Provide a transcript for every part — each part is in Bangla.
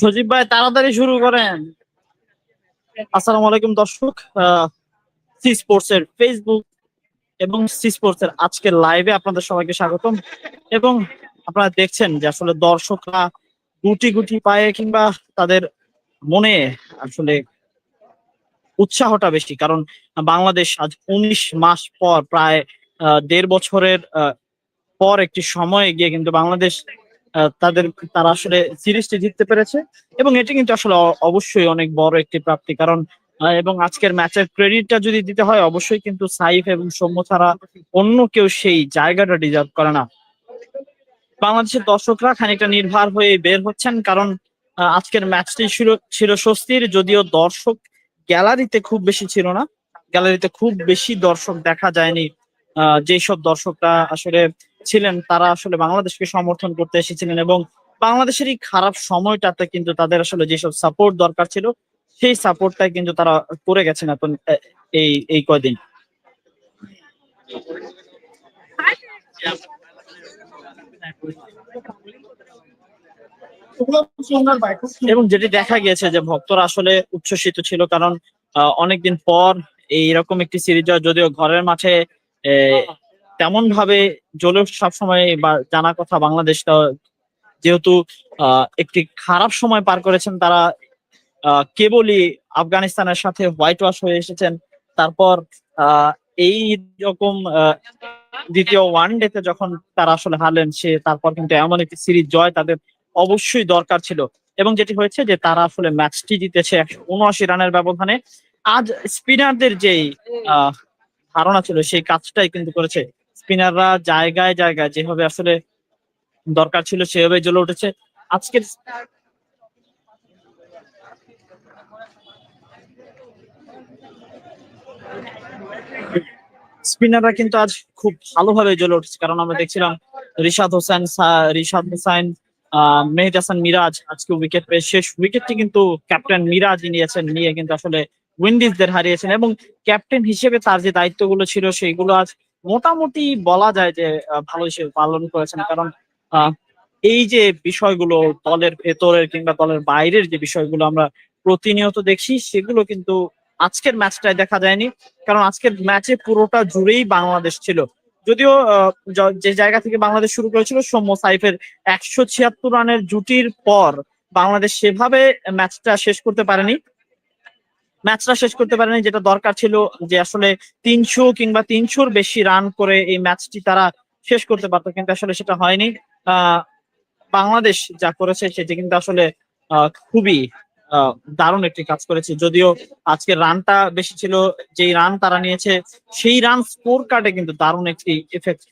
সজীব ভাই, তাড়াতাড়ি শুরু করেন। আসসালামু আলাইকুম দর্শক সি স্পোর্টস এর ফেসবুক এবং সি স্পোর্টস এর আজকের লাইভে আপনাদের সবাইকে স্বাগতম। এবং আপনারা দেখছেন যে আসলে দর্শকরা গুটি গুটি পায়ে কিংবা তাদের মনে আসলে উৎসাহটা বেশি। কারণ বাংলাদেশ আজ উনিশ মাস পর, প্রায় দেড় বছরের পর একটি সময় গিয়ে কিন্তু বাংলাদেশ তাদের, তারা আসলে সিরিজটি জিততে পেরেছে। এবং এটি কিন্তু আসলে অবশ্যই অনেক বড় একটি প্রাপ্তি। কারণ এবং আজকের ম্যাচের ক্রেডিটটা যদি দিতে হয়, অবশ্যই কিন্তু সাইফ এবং সৌম্য ছাড়া অন্য কেউ সেই জায়গাটা ডিজার্ভ করে না। বাংলাদেশের দর্শকরা খানিকটা নির্ভার হয়ে বের হচ্ছেন কারণ আজকের ম্যাচটি ছিল ছিল স্বস্তির, যদিও দর্শক গ্যালারিতে খুব বেশি ছিল না। গ্যালারিতে খুব বেশি দর্শক দেখা যায়নি। যেসব দর্শকরা আসলে ছিলেন, তারা আসলে বাংলাদেশকে সমর্থন করতে এসেছিলেন এবং বাংলাদেশের এই খারাপ সময়টাতে কিন্তু তাদের আসলে যেসব সাপোর্ট দরকার ছিল, সেই সাপোর্টটাই কিন্তু তারা করে গেছেন এখন এই এই কয়দিন। এবং যেটি দেখা গিয়েছে যে ভক্তরা আসলে উচ্ছ্বসিত ছিল, কারণ অনেকদিন পর এইরকম একটি সিরিজ যদিও ঘরের মাঠে তেমন ভাবে জ্বলে সবসময় বা জানা কথা বাংলাদেশটা যেহেতু একটি খারাপ সময় পার করেছেন তারা কেবলই আফগানিস্তানের সাথে হোয়াইট ওয়াশ হয়ে এসেছেন। তারপর এই রকম দ্বিতীয় ওয়ান ডেতে যখন তারা আসলে হারলেন, সে তারপর কিন্তু এমন একটি সিরিজ জয় তাদের অবশ্যই দরকার ছিল। এবং যেটি হয়েছে যে তারা আসলে ম্যাচটি জিতেছে একশো উনআশি রানের ব্যবধানে। আজ স্পিনারদের যেই ধারণা ছিল, সেই কাজটাই কিন্তু করেছে স্পিনাররা জায়গায় জায়গায় যেভাবে আসলে দরকার ছিল সেভাবে জ্বলে উঠেছে। আজকের স্পিনাররা কিন্তু আজ খুব ভালোভাবে জ্বলে উঠেছে। কারণ আমরা দেখছিলাম রিশাদ হোসেন রিশাদ হোসেন মেহেদ হাসান মিরাজ আজকে উইকেট পেয়ে শেষ উইকেটটি কিন্তু ক্যাপ্টেন মিরাজ নিয়েছেন, নিয়ে কিন্তু আসলে উইন্ডিজদের হারিয়েছেন এবং ক্যাপ্টেন হিসেবে তার যে দায়িত্বগুলো ছিল, সেইগুলো আজ মোটামুটি বলা যায় যে ভালো হিসেবে পালন করেছেন। কারণ এই যে বিষয়গুলো দলের ভেতরের কিংবা দলের বাইরের যে বিষয়গুলো আমরা প্রতিনিয়ত দেখছি, সেগুলো কিন্তু আজকের ম্যাচটায় দেখা যায়নি। কারণ আজকের ম্যাচে পুরোটা জুড়েই বাংলাদেশ ছিল। যদিও যে জায়গা থেকে বাংলাদেশ শুরু করেছিল, সৌম্য সাইফের একশো ছিয়াত্তর রানের জুটির পর বাংলাদেশ সেভাবে ম্যাচটা শেষ করতে পারেনি। ম্যাচটা শেষ করতে পারেনি, যেটা দরকার ছিল যে আসলে তিনশো কিংবা তিনশোর বেশি রান করে এই ম্যাচটি তারা শেষ করতে পারতো, কিন্তু আসলে সেটা হয়নি। বাংলাদেশ যা করেছে সেটি কিন্তু আসলে খুবই দারুণ একটি কাজ করেছে। যদিও আজকে রানটা বেশি ছিল, যেই রান তারা নিয়েছে, সেই রান স্কোর কার্ডে কিন্তু দারুণ একটি এফেক্ট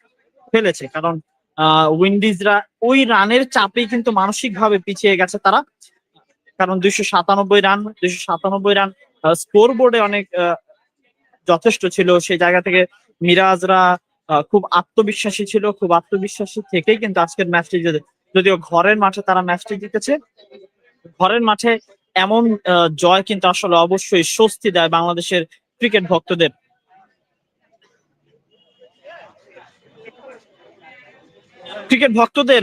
ফেলেছে। কারণ উইন্ডিজরা ওই রানের চাপেই কিন্তু মানসিক ভাবে পিছিয়ে গেছে তারা। কারণ দুইশো সাতানব্বই রান, দুইশো সাতানব্বই রান স্কোর বোর্ডে অনেক যথেষ্ট ছিল। সেই জায়গা থেকে মিরাজরা খুব আত্মবিশ্বাসী ছিল খুব আত্মবিশ্বাসী থেকেই কিন্তু আজকের ম্যাচটি যদিও ঘরের মাঠে তারা ম্যাচটি জিতেছে ঘরের মাঠে এমন জয় কিন্তু আসলে অবশ্যই স্বস্তি দেয় বাংলাদেশের ক্রিকেট ভক্তদের। ক্রিকেট ভক্তদের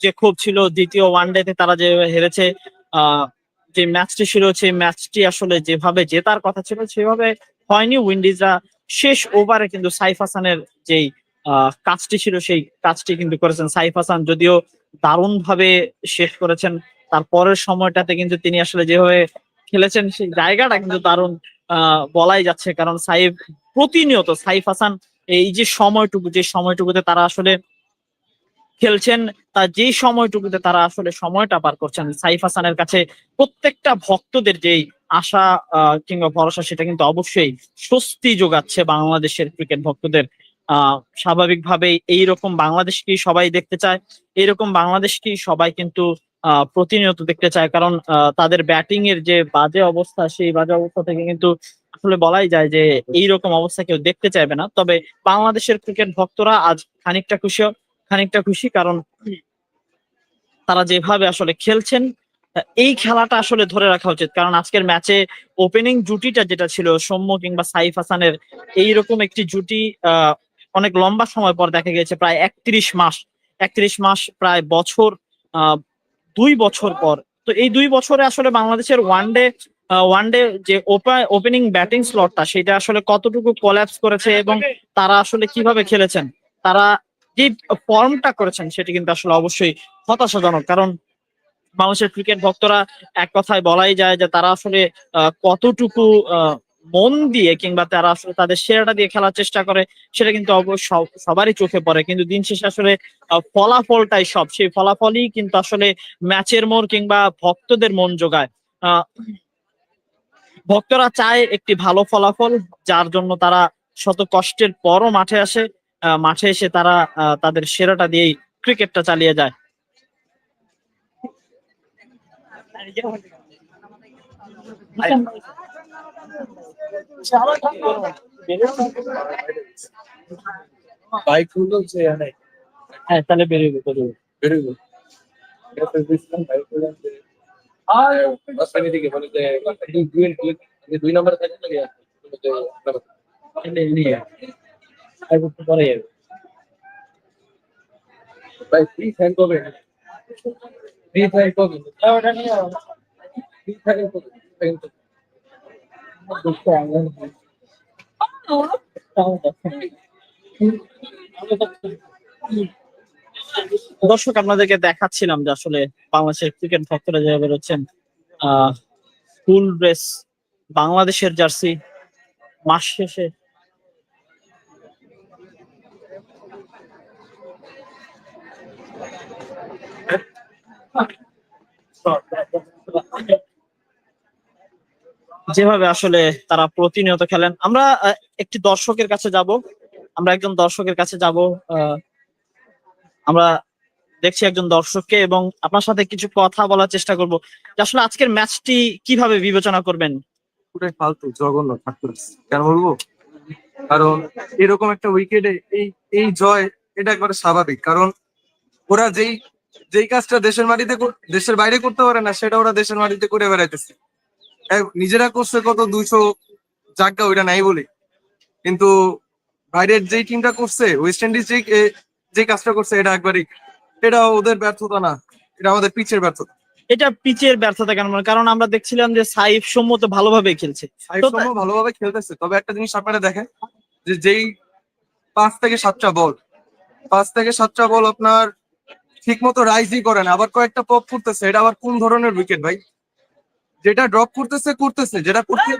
যে ক্ষোভ ছিল দ্বিতীয় ওয়ানডেতে তারা যে হেরেছে আহ, যে ম্যাচটি ছিল, সেই ম্যাচটি আসলে যেভাবে জেতার কথা ছিল, সেভাবে হয়নি। উইন্ডিজরা শেষ ওভারে কিন্তু সাইফ হাসানের যেই কাজটি ছিল, সেই কাজটি কিন্তু করেছেন সাইফ হাসান। যদিও দারুণ ভাবে শেষ করেছেন, তার পরের সময়টাতে কিন্তু তিনি আসলে যেভাবে খেলেছেন, সেই জায়গাটা কিন্তু দারুণ বলাই যাচ্ছে। কারণ সাইফ প্রতিনিয়ত, সাইফ হাসান এই যে সময়টুকু, যে সময়টুকুতে তারা আসলে খেলছেন তার যেই সময়টুকুতে তারা আসলে সময়টা পার করছেন, সাইফ হাসানের কাছে প্রত্যেকটা ভক্তদের যেই আশা কিংবা ভরসা, সেটা কিন্তু অবশ্যই স্বস্তি যোগাচ্ছে বাংলাদেশের ক্রিকেট ভক্তদের। আহ স্বাভাবিকভাবেই এইরকম বাংলাদেশকেই সবাই দেখতে চায়, এইরকম বাংলাদেশকেই সবাই কিন্তু প্রতিনিয়ত দেখতে চায়। কারণ তাদের ব্যাটিং এর যে বাজে অবস্থা, সেই বাজে অবস্থা থেকে কিন্তু আসলে বলাই যায় যে এইরকম অবস্থা কেউ দেখতে চাইবে না। তবে বাংলাদেশের ক্রিকেট ভক্তরা আজ খানিকটা খুশি খানিকটা খুশি, কারণ তারা যেভাবে আসলে খেলছেন, এই খেলাটা আসলে ধরে রাখা উচিত। কারণ আজকের ম্যাচে ওপেনিং জুটিটা যেটা ছিল, সৌম্য কিংবা সাইফ হাসানের, এইরকম একটি জুটি অনেক লম্বা সময় পর দেখা গেছে প্রায় একত্রিশ মাস একত্রিশ মাস প্রায় বছর দুই বছর পর। তো এই দুই বছরে আসলে বাংলাদেশের ওয়ানডে ওয়ানডে যে ওপেনিং ব্যাটিং স্লটটা সেটা আসলে কতটুকু কোল্যাপস করেছে এবং তারা আসলে কীভাবে খেলেছেন? তারা যে ফর্মটা করেছেন সেটি কিন্তু আসলে অবশ্যই হতাশাজনক, কারণ বাংলাদেশের ক্রিকেট ভক্তরা এক কথায় বলাই যায় যে তারা আসলে কতটুকু মন দিয়ে কিংবা তারা আসলে তাদের সেরাটা দিয়ে খেলার চেষ্টা করে সেটা কিন্তু সবারই চোখে পড়ে। কিন্তু দিন শেষে আসলে ফলাফলটাই সব। সেই ফলাফলই কিন্তু আসলে ম্যাচের মোড় কিংবা ভক্তদের মন জোগায়। ভক্তরা চায় একটি ভালো ফলাফল, যার জন্য তারা শত কষ্টের পরও মাঠে আসে। মাঠে এসে তারা তাদের সেরাটা দিয়েই ক্রিকেটটা চালিয়ে যায় হ্যাঁ তাহলে বেরিয়ে বেরোবে বেরোবো এটা তো বুঝলাম বাইকগুলো যে আর রাস্তায় দিকে মানে যে দুই নম্বরে থাকে ইয়া, যে পরে ভাই ফ্রি ফ্রি দর্শক আপনাদেরকে দেখাচ্ছিলাম যে আসলে বাংলাদেশের ক্রিকেট ভক্তরা যেভাবে রয়েছেন আহ ফুল ড্রেস বাংলাদেশের জার্সি মাস শেষে যেভাবে আসলে তারা প্রতিনিয়ত খেলেন। আমরা একটি দর্শকের কাছে যাব। আমরা একজন দর্শকের কাছে যাব আমরা দেখছি একজন দর্শককে এবং আপনার সাথে কিছু কথা বলার চেষ্টা করব আসলে আজকের ম্যাচটি কীভাবে বিবেচনা করবেন? পুরাই ফালতু, জঘন্য কেন বলব? কারণ এরকম একটা উইকেটে এই এই জয়, এটা একবারে স্বাভাবিক। কারণ ওরা যেই যেই কাজটা দেশের মাটিতে দেশের বাইরে করতে পারে না, সেটা ওরা দেশের মাটিতে করে বেড়াইতেছে। নিজেরা করছে কত দুইশো জায়গা ওইটা নাই বলে। কিন্তু বাইরের যেই টিমটা করছে ওয়েস্ট ইন্ডিজ যে কাজটা করছে এটা একবারই এটা ওদের ব্যর্থতা না এটা আমাদের পিচের ব্যর্থতা। এটা পিচের ব্যর্থতা কেন? মনে- কারণ আমরা দেখছিলাম যে সাইফ সম্মত ভালোভাবে খেলছে। তো সময় ভালোভাবে খেলতেছে। তবে একটা জিনিস আপনারা দেখেন যে যেই পাঁচ থেকে সাতটা বল পাঁচ থেকে সাতটা বল আপনার ঠিক মতো রাইজই করে না। আবার কয়েকটা পপ করতেছে এটা আবার কোন ধরনের উইকেট ভাই? যেটা ড্রপ করতেছে করতেছে। যেটা করতে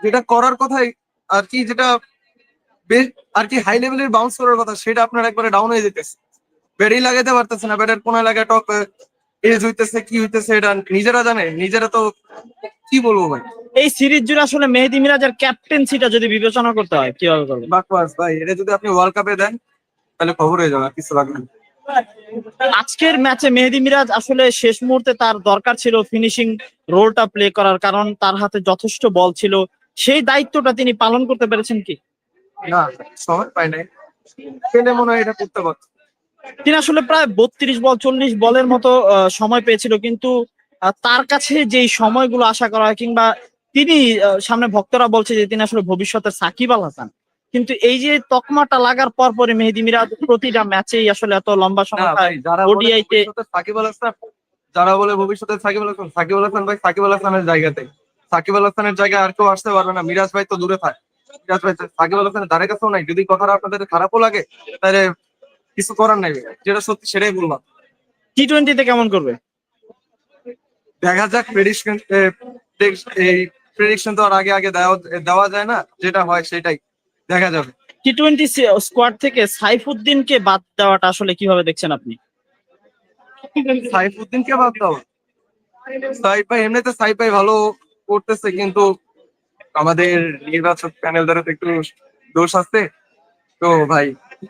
যেটা করার কথাই আর কি যেটা আর কি হাই লেভেলের বাউন্স করার কথা সেটা আপনার একবারে ডাউন হয়ে যেতেছে। ব্যাটই লাগাইতে পারতেছে না ব্যাটের কোন এলাকায় টপ এজ হইতেছে কি হইতেছে এটা নিজেরা জানে নিজেরা তো কি বলব ভাই? এই সিরিজ জুড়ে আসলে মেহেদি মিরাজের ক্যাপ্টেন্সিটা যদি বিবেচনা করতে হয় কীভাবে করবেন? বাকওয়াস ভাই এটা যদি আপনি ওয়ার্ল্ড কাপে দেন তাহলে খবর হয়ে যাবে আর কিছু লাগবে না। আজকের ম্যাচে মেহেদি মিরাজ আসলে শেষ মুহূর্তে তার দরকার ছিল ফিনিশিং রোলটা প্লে করার কারণ তার হাতে যথেষ্ট বল ছিল। সেই দায়িত্বটা তিনি পালন করতে পেরেছেন কি? না সময় পাই নাই। পেলে মনে হয় এটা করতে পারত। তিনি আসলে প্রায় বত্রিশ বল চল্লিশ বলের মতো সময় পেয়েছিল কিন্তু তার কাছে যেই সময়গুলো আশা করা হয় কিংবা তিনি সামনে ভক্তরা বলছে যে তিনি আসলে ভবিষ্যতের সাকিব আল হাসান। কিন্তু এই যে তকমাটা লাগার পর পরে মেহেদি মিরাজ প্রতিটা ম্যাচেই আসলে এত লম্বা সময় ভাই যারা বলে তে- ভবিষ্যতে সাকিব আল হাসান যারা বলে ভবিষ্যতে সাকিব আল হাসান সাকিব আল হাসান ভাই সাকিব আল হাসানের জায়গাতে। সাকিব আল হাসানের জায়গায় আর কেউ আসতে পারবে না। মিরাজ ভাই তো দূরে থাকে। মিরাজ ভাই সাকিব আল হাসানের ধারে কাছেও নাই। যদি কথাটা আপনাদের খারাপও লাগে তাহলে কিছু করার নাই যেটা সত্যি সেটাই বললাম। টি টোয়েন্টিতে কেমন করবে? দেখা যাক প্রেডিকশন এই প্রেডিকশন তো আর আগে আগে দেওয়া দেওয়া যায় না। যেটা হয় সেটাই। দেখা যাবে। টি টোয়েন্টি স্কোয়াড থেকে সাইফুদ্দিনকে বাদ দেওয়াটা আসলে কীভাবে দেখছেন আপনি? সাইফুদ্দিনকে বাদ দাও সাইফ ভাই এমনিতে সাইফ ভাই ভালো করতেছে কিন্তু আমাদের নির্বাচক প্যানেল দ্বারা তো একটু দোষ আছে। তো ভাই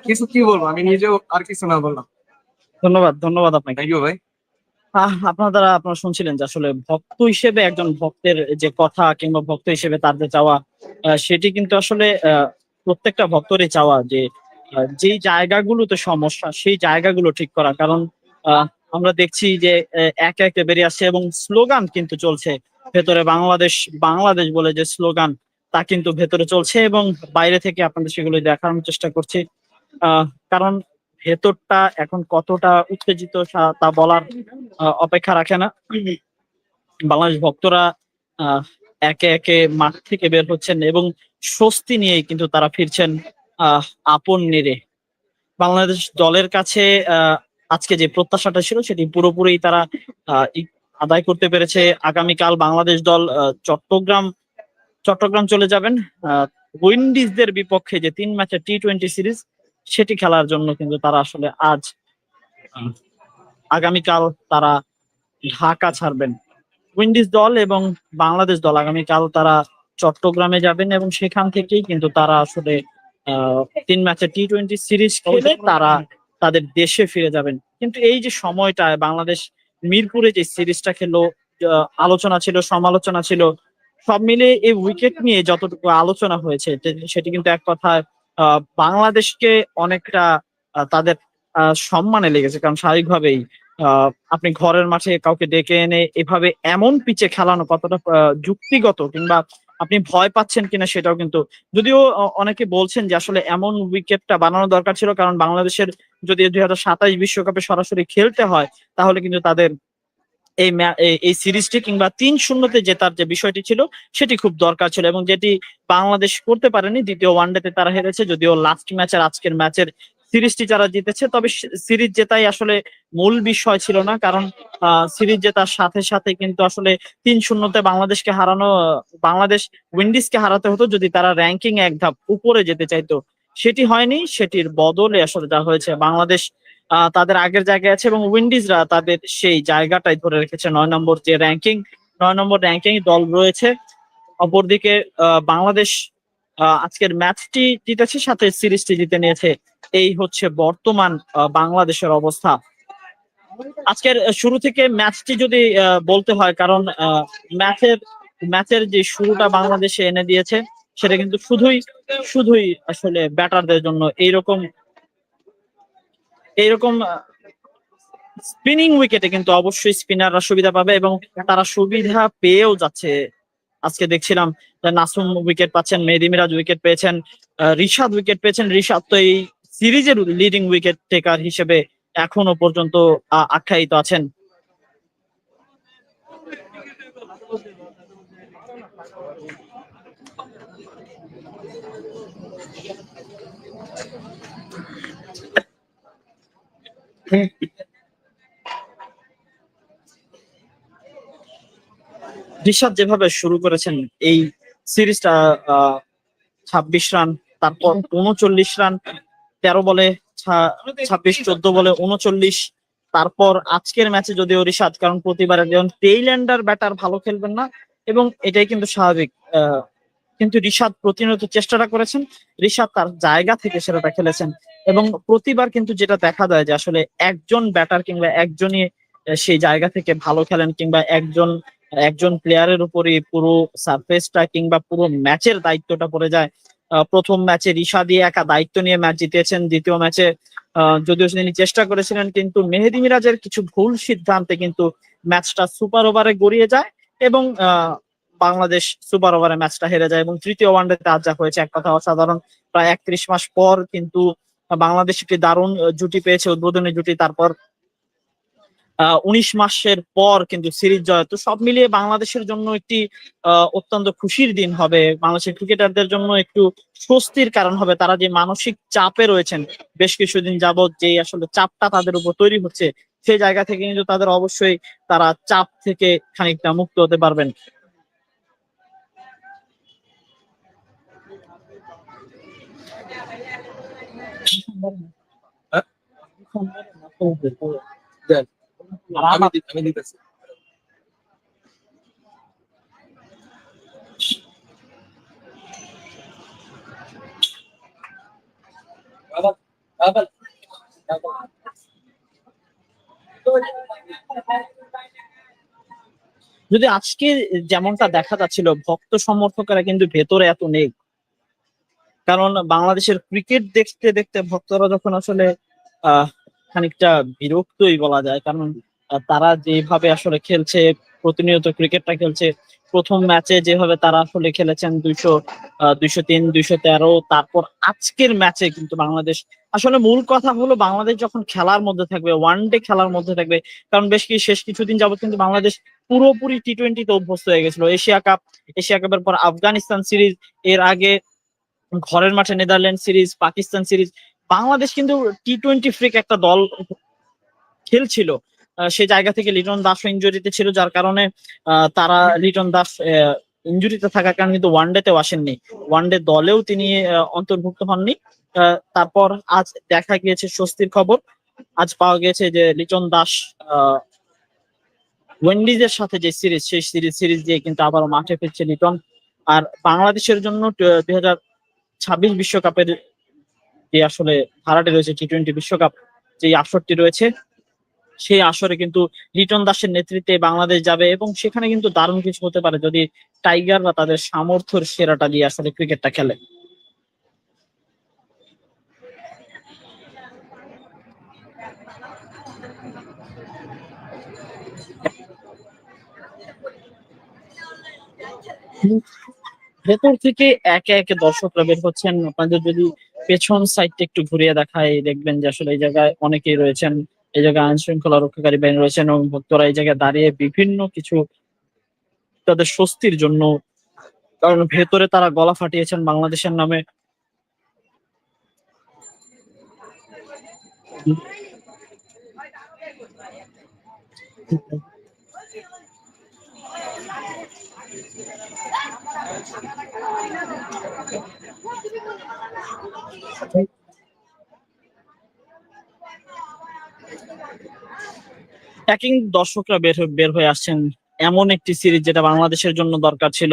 কিছু কি বলব? আমি নিজেও আর কিছু না বললাম। ধন্যবাদ ধন্যবাদ আপনাকে। থ্যাংক ইউ ভাই। আপনার দ্বারা আপনারা শুনছিলেন যে আসলে ভক্ত হিসেবে একজন ভক্তের যে কথা কিংবা ভক্ত হিসেবে তার যে চাওয়া সেটি কিন্তু আসলে আহ, প্রত্যেকটা ভক্তরই চাওয়া যে যেই জায়গাগুলোতে সমস্যা, সেই জায়গাগুলো ঠিক করা। কারণ আমরা দেখছি যে একে একে বেরিয়ে আসছে এবং স্লোগান কিন্তু চলছে ভেতরে বাংলাদেশ বাংলাদেশ বলে যে স্লোগান, তা কিন্তু ভেতরে চলছে এবং বাইরে থেকে আপনাদের সেগুলো দেখানোর চেষ্টা করছি। কারণ ভেতরটা এখন কতটা উত্তেজিত তা বলার অপেক্ষা রাখে না। বাংলাদেশ ভক্তরা একে একে মাঠ থেকে বের হচ্ছেন এবং স্বস্তি নিয়েই কিন্তু তারা ফিরছেন আপন নিরে বাংলাদেশ দলের কাছে আজকে যে প্রত্যাশাটা ছিল সেটি পুরোপুরি তারা আদায় করতে পেরেছে। আগামীকাল বাংলাদেশ দল চট্টগ্রাম চট্টগ্রাম চলে যাবেন। উইন্ডিজদের বিপক্ষে যে তিন ম্যাচের টি টোয়েন্টি সিরিজ, সেটি খেলার জন্য কিন্তু তারা আসলে আজ, আগামীকাল তারা ঢাকা ছাড়বেন। উইন্ডিজ দল এবং বাংলাদেশ দল। আগামীকাল তারা চট্টগ্রামে যাবেন এবং সেখান থেকেই কিন্তু তারা আসলে তিন ম্যাচের টি টোয়েন্টি সিরিজ খেলে তারা তাদের দেশে ফিরে যাবেন। কিন্তু এই যে সময়টায় বাংলাদেশ মিরপুরে যে সিরিজটা খেলো আলোচনা ছিল, সমালোচনা ছিল, সব মিলে এই উইকেট নিয়ে যতটুকু আলোচনা হয়েছে সেটি কিন্তু এক কথায় বাংলাদেশকে অনেকটা তাদের সম্মানে লেগেছে। কারণ স্বাভাবিকভাবেই আপনি ঘরের মাঠে কাউকে ডেকে এনে এভাবে এমন পিচে খেলানো কতটা যুক্তিগত কিংবা আপনি ভয় পাচ্ছেন কিনা সেটাও কিন্তু, যদিও অনেকে বলছেন যে আসলে এমন উইকেটটা বানানো দরকার ছিল কারণ বাংলাদেশের যদি দুই হাজার সাতাইশ বিশ্বকাপে সরাসরি খেলতে হয়, তাহলে কিন্তু তাদের এই- এই সিরিজটি কিংবা তিন শূন্যতে জেতার যে বিষয়টি ছিল, সেটি খুব দরকার ছিল এবং যেটি বাংলাদেশ করতে পারেনি, দ্বিতীয় ওয়ানডেতে তারা হেরেছে, যদিও লাস্ট ম্যাচের আজকের ম্যাচের সিরিজটি যারা জিতেছে, তবে সিরিজ জেতাই আসলে মূল বিষয় ছিল না, কারণ সিরিজ জেতার সাথে সাথে কিন্তু আসলে তিন শূন্যতে বাংলাদেশকে হারানো, বাংলাদেশ উইন্ডিজকে হারাতে হতো যদি তারা র্যাঙ্কিং এক ধাপ উপরে যেতে চাইতো। সেটি হয়নি, সেটির বদলে আসলে যা হয়েছে, বাংলাদেশ তাদের আগের জায়গায় আছে এবং উইন্ডিজরা তাদের সেই জায়গাটাই ধরে রেখেছে, নয় নম্বর যে র্যাঙ্কিং, নয় নম্বর র্যাঙ্কিং দল রয়েছে। অপরদিকে বাংলাদেশ আজকের ম্যাচটি জিতেছে, সাথে সিরিজটি জিতে নিয়েছে। এই হচ্ছে বর্তমান বাংলাদেশের অবস্থা। আজকের শুরু থেকে ম্যাচটি যদি বলতে হয়, কারণ ম্যাচের ম্যাচের যে শুরুটা বাংলাদেশে এনে দিয়েছে, সেটা কিন্তু শুধুই শুধুই আসলে ব্যাটারদের জন্য এইরকম এইরকম স্পিনিং উইকেটে কিন্তু অবশ্যই স্পিনাররা সুবিধা পাবে এবং তারা সুবিধা পেয়েও যাচ্ছে আজকে দেখছিলাম নাসুম উইকেট পাচ্ছেন, মেহেদি মিরাজ উইকেট পেয়েছেন রিশাদ উইকেট পেয়েছেন। রিশাদ তো এই সিরিজের লিডিং উইকেট টেকার হিসেবে এখনও পর্যন্ত আখ্যায়িত আছেন। রিশাদ যেভাবে শুরু করেছেন, এই সিরিজটা ছাব্বিশ রান, তারপর উনচল্লিশ রান, তেরো বলে ছাব্বিশ, চোদ্দ বলে উনচল্লিশ, তারপর আজকের ম্যাচে যদিও রিশাদ কারণ প্রতিবারে যেমন টেইল্যান্ডার ব্যাটার ভালো খেলবেন না, এবং এটাই কিন্তু স্বাভাবিক কিন্তু রিশাদ প্রতিনিয়ত চেষ্টাটা করেছেন রিশাদ তার জায়গা থেকে সেটা খেলেছেন, এবং প্রতিবার কিন্তু যেটা দেখা যায় যে আসলে একজন ব্যাটার কিংবা একজনই সেই জায়গা থেকে ভালো খেলেন কিংবা একজন একজন প্লেয়ারের উপরই পুরো সারফেসটা কিংবা পুরো ম্যাচের দায়িত্বটা পড়ে যায়। প্রথম ম্যাচে রিশা দিয়ে একা দায়িত্ব নিয়ে ম্যাচ জিতেছেন, দ্বিতীয় ম্যাচে যদিও তিনি চেষ্টা করেছিলেন, কিন্তু মেহেদি মিরাজের কিছু ভুল সিদ্ধান্তে কিন্তু ম্যাচটা সুপার ওভারে গড়িয়ে যায় এবং বাংলাদেশ সুপার ওভারে ম্যাচটা হেরে যায় এবং তৃতীয় ওয়ানডেতে আজ যা হয়েছে, এক কথা অসাধারণ। প্রায় একত্রিশ মাস পর কিন্তু বাংলাদেশ একটি দারুণ জুটি পেয়েছে, উদ্বোধনী জুটি, তারপর উনিশ মাসের পর কিন্তু সিরিজ জয়। তো সব মিলিয়ে বাংলাদেশের জন্য একটি আহ, অত্যন্ত খুশির দিন হবে। বাংলাদেশের ক্রিকেটারদের জন্য একটু স্বস্তির কারণ হবে। তারা যে মানসিক চাপে রয়েছেন বেশ কিছুদিন যাবত যে আসলে চাপটা তাদের উপর তৈরি হচ্ছে সেই জায়গা থেকে কিন্তু তাদের অবশ্যই তারা চাপ থেকে খানিকটা মুক্ত হতে পারবেন। আমি দি- আমি দিতেছি। যদি আজকে যেমনটা দেখা যাচ্ছিল ভক্ত সমর্থকেরা কিন্তু ভেতরে এত নেই। কারণ বাংলাদেশের ক্রিকেট দেখতে দেখতে ভক্তরা যখন আসলে আহ খানিকটা বিরক্তই বলা যায়। কারণ তারা যেভাবে আসলে খেলছে, প্রতিনিয়ত ক্রিকেটটা খেলছে, প্রথম ম্যাচে যেভাবে তারা আসলে খেলেছেন দুইশো দুইশো তিন, দুইশো তেরো, তারপর আজকের ম্যাচে কিন্তু বাংলাদেশ, আসলে মূল কথা হলো বাংলাদেশ যখন খেলার মধ্যে থাকবে ওয়ান ডে খেলার মধ্যে থাকবে, কারণ বেশ কি শেষ কিছুদিন যাবত কিন্তু বাংলাদেশ পুরোপুরি টি টোয়েন্টিতে অভ্যস্ত হয়ে গেছিল। এশিয়া কাপ, এশিয়া কাপের পর আফগানিস্তান সিরিজ, এর আগে ঘরের মাঠে Netherland series, Pakistan series Bangladesh কিন্তু টি টোয়েন্টি ফ্রিক একটা দল খেলছিল। সে জায়গা থেকে লিটন দাসও ইঞ্জুরিতে ছিল, যার কারণে তারা লিটন দাস ইঞ্জুরিতে থাকার কারণে কিন্তু ওয়ান ডেতেও আসেননি। ওয়ান ডে দলেও তিনি অন্তর্ভুক্ত হননি। তারপর আজ দেখা গিয়েছে স্বস্তির খবর। আজ পাওয়া গেছে যে লিটন দাস ওয়েন্ডিজের সাথে যে সিরিজ, সেই সিরিজ সিরিজ দিয়ে কিন্তু আবারও মাঠে ফিরছে লিটন। আর বাংলাদেশের জন্য দুই হাজার ছাব্বিশ বিশ্বকাপের যে আসলে ধারাটি রয়েছে টি টোয়েন্টি বিশ্বকাপ যে আসরটি রয়েছে, সেই আসরে কিন্তু লিটন দাসের নেতৃত্বে বাংলাদেশ যাবে এবং সেখানে কিন্তু দারুণ কিছু হতে পারে যদি টাইগার বা তাদের সামর্থ্যের সেরাটা দিয়ে আসলে ক্রিকেটটা খেলে। ভেতর থেকে একে একে দর্শকরা বের হচ্ছেন। আপনাদের যদি পেছন সাইডটা একটু ঘুরিয়ে দেখায় দেখবেন যে আসলে এই জায়গায় অনেকেই রয়েছেন। এই জায়গায় আইন শৃঙ্খলা রক্ষাকারী বাহিনী রয়েছেন এবং ভক্তরা এই জায়গায় দাঁড়িয়ে বিভিন্ন কিছু তাদের স্বস্তির জন্য, কারণ ভেতরে তারা গলা ফাটিয়েছেন বাংলাদেশের নামে। একই দর্শকরা বের বের হয়ে আসছেন। এমন একটি সিরিজ যেটা বাংলাদেশের জন্য দরকার ছিল।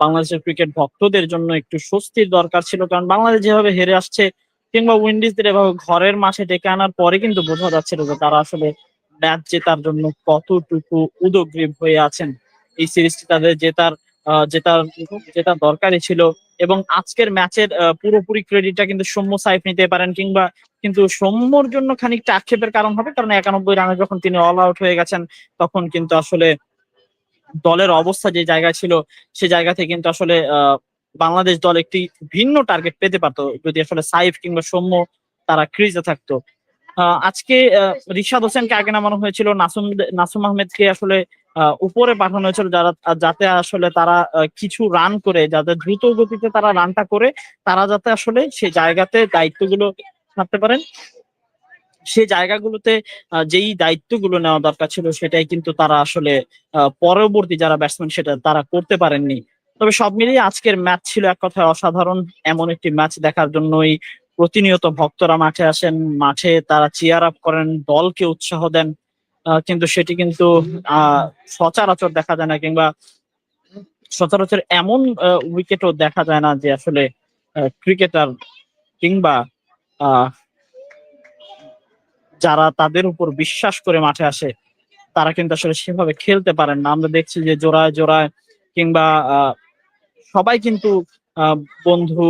বাংলাদেশের ক্রিকেট ভক্তদের জন্য একটু স্বস্তির দরকার ছিল। কারণ বাংলাদেশ যেভাবে হেরে আসছে কিংবা উইন্ডিজদের এভাবে ঘরের মাঠে ডেকে আনার পরে কিন্তু বোঝা যাচ্ছিল যে তারা আসলে ম্যাচ জেতার জন্য কতটুকু উদগ্রীব হয়ে আছেন। এই সিরিজটি তাদের জেতার যেটা জেতার দরকারই ছিল। এবং আজকের ম্যাচের পুরোপুরি ক্রেডিটটা কিন্তু সৌম্য সাইফ নিতে পারেন কিংবা কিন্তু সৌম্যর জন্য খানিকটা আক্ষেপের কারণ হবে, কারণ একানব্বই রানে যখন তিনি অল আউট হয়ে গেছেন, তখন কিন্তু আসলে দলের অবস্থা যে জায়গা ছিল, সে জায়গা থেকে কিন্তু আসলে বাংলাদেশ দল একটি ভিন্ন টার্গেট পেতে পারতো। যদি আসলে সাইফ কিংবা সৌম্য তারা ক্রিজে থাকতো। আজকে রিশাদ হোসেনকে আগে নামানো হয়েছিল। নাসুম নাসুম আহমেদকে আসলে উপরে পাঠানো হয়েছিল যারা যাতে আসলে তারা কিছু রান করে, যাতে দ্রুত গতিতে তারা রানটা করে, তারা যাতে আসলে সেই জায়গাতে দায়িত্বগুলো ছাড়তে পারেন। সেই জায়গাগুলোতে যেই দায়িত্বগুলো নেওয়া দরকার ছিল, সেটাই কিন্তু তারা আসলে পরবর্তী যারা ব্যাটসম্যান সেটা তারা করতে পারেননি। তবে সব মিলিয়ে আজকের ম্যাচ ছিল এক কথায় অসাধারণ। এমন একটি ম্যাচ দেখার জন্যই প্রতিনিয়ত ভক্তরা মাঠে আসেন। মাঠে তারা চেয়ার আপ করেন, দলকে উৎসাহ দেন। কিন্তু সেটি কিন্তু সচরাচর দেখা যায় না কিংবা সচরাচর এমন উইকেটও দেখা যায় না যে আসলে ক্রিকেটার কিংবা যারা তাদের উপর বিশ্বাস করে মাঠে আসে, তারা কিন্তু আসলে সেভাবে খেলতে পারেন না। আমরা দেখছি যে জোড়ায় জোড়ায় কিংবা সবাই কিন্তু বন্ধু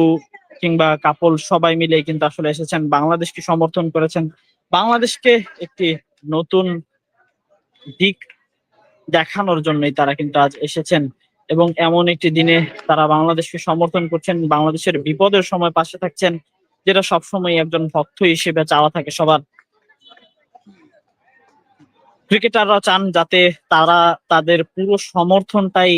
কিংবা কাপল সবাই মিলে কিন্তু আসলে এসেছেন। বাংলাদেশকে সমর্থন করেছেন। বাংলাদেশকে একটি নতুন দিক দেখানোর জন্যই তারা কিন্তু আজ এসেছেন এবং এমন একটি দিনে তারা বাংলাদেশকে সমর্থন করছেন, বাংলাদেশের বিপদের সময় পাশে থাকছেন, যেটা সবসময় একজন ভক্ত হিসেবে চাওয়া থাকে সবার। ক্রিকেটাররা চান যাতে তারা তাদের পুরো সমর্থনটাই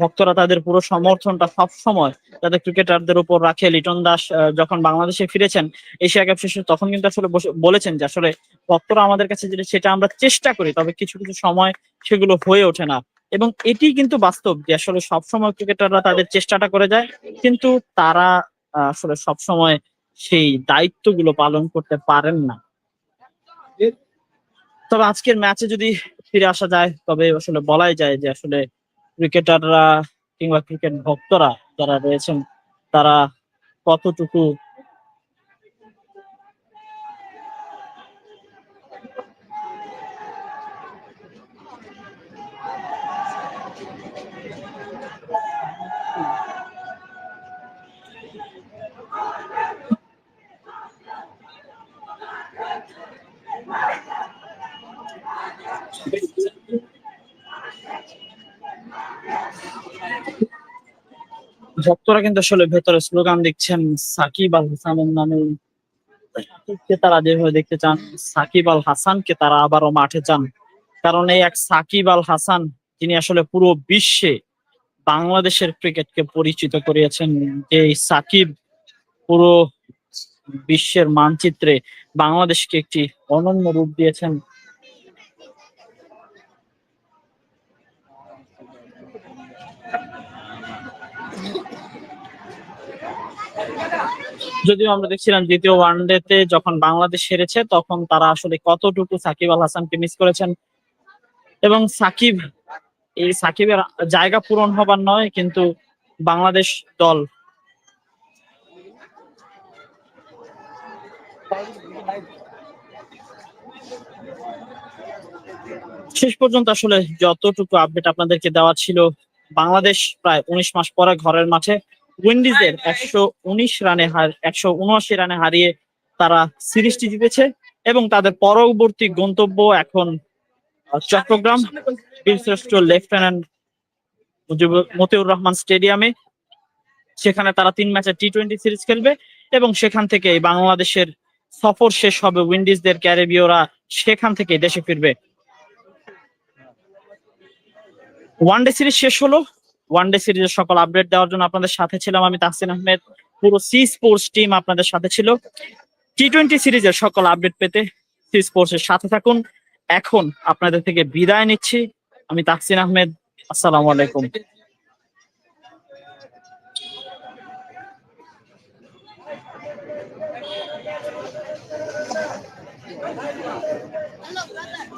ভক্তরা তাদের পুরো সমর্থনটা সব সময় যাতে ক্রিকেটারদের উপর রাখে। লিটন দাস যখন বাংলাদেশে ফিরেছেন, এশিয়া কাপ শেষে তখন কিন্তু আসলে বলেছেন যে আসলে ভক্তরা আমাদের কাছে যেটা সেটা আমরা চেষ্টা করি, তবে কিছু কিছু সময় সেগুলো হয়ে ওঠে না। এবং এটি কিন্তু বাস্তব যে আসলে সবসময় ক্রিকেটাররা তাদের চেষ্টাটা করে যায়, কিন্তু তারা আসলে সবসময় সেই দায়িত্বগুলো পালন করতে পারেন না। তবে আজকের ম্যাচে যদি ফিরে আসা যায়, তবে আসলে বলাই যায় যে আসলে ক্রিকেটাররা কিংবা ক্রিকেট ভক্তরা যারা রয়েছেন তারা কতটুকু ভক্তরা কিন্তু আসলে ভেতরে স্লোগান দেখছেন সাকিব আল হাসানের নামে। তারা যেভাবে দেখতে চান, সাকিব আল হাসানকে তারা আবারও মাঠে চান কারণ এই এক সাকিব আল হাসান, তিনি আসলে পুরো বিশ্বে বাংলাদেশের ক্রিকেটকে পরিচিত করিয়েছেন। যে সাকিব পুরো বিশ্বের মানচিত্রে বাংলাদেশকে একটি অনন্য রূপ দিয়েছেন। যদিও আমরা দেখছিলাম দ্বিতীয় ওয়ানডেতে যখন বাংলাদেশ হেরেছে, তখন তারা আসলে কতটুকু সাকিব আল হাসানকে মিস করেছেন। এবং সাকিব, এই সাকিবের জায়গা পূরণ হবার নয়, কিন্তু বাংলাদেশ দল। শেষ পর্যন্ত আসলে যতটুকু আপডেট আপনাদেরকে দেওয়া ছিল, বাংলাদেশ প্রায় উনিশ মাস পরে ঘরের মাঠে। উইন্ডিজের একশো উনিশ রানে হার একশো উনআশি রানে হারিয়ে তারা সিরিজটি জিতেছে এবং তাদের পরবর্তী গন্তব্য এখন চট্টগ্রাম। বীরশ্রেষ্ঠ লেফটেন্যান্ট মতিউর রহমান স্টেডিয়ামে। সেখানে তারা তিন ম্যাচের টি টোয়েন্টি সিরিজ খেলবে এবং সেখান থেকে বাংলাদেশের সফর শেষ হবে উইন্ডিজদের ক্যারিবীয়রা সেখান থেকে দেশে ফিরবে। ওয়ানডে সিরিজ শেষ হলো। ওয়ানডে সিরিজের সকল আপডেট দেওয়ার জন্য আপনাদের সাথে ছিলাম আমি তাহসিন আহমেদ। পুরো সি স্পোর্টস টিম আপনাদের সাথে ছিল। টি টোয়েন্টি সিরিজের সকল আপডেট পেতে সি স্পোর্টস এর সাথে থাকুন। এখন আপনাদের থেকে বিদায় নিচ্ছি। আমি তাহসিন আহমেদ, আসসালামু আলাইকুম।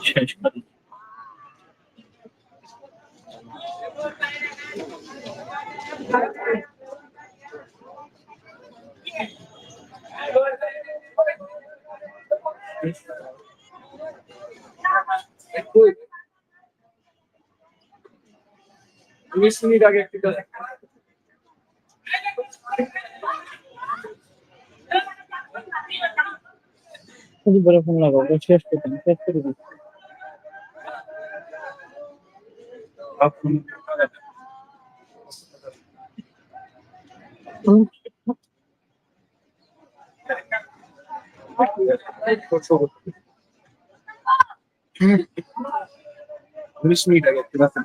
শেষ। উনিশ মিনিট আগে একটু খুবই বড় ফোন শেষ করে দিই উনিশ মিনিট আগে একটু রাখেন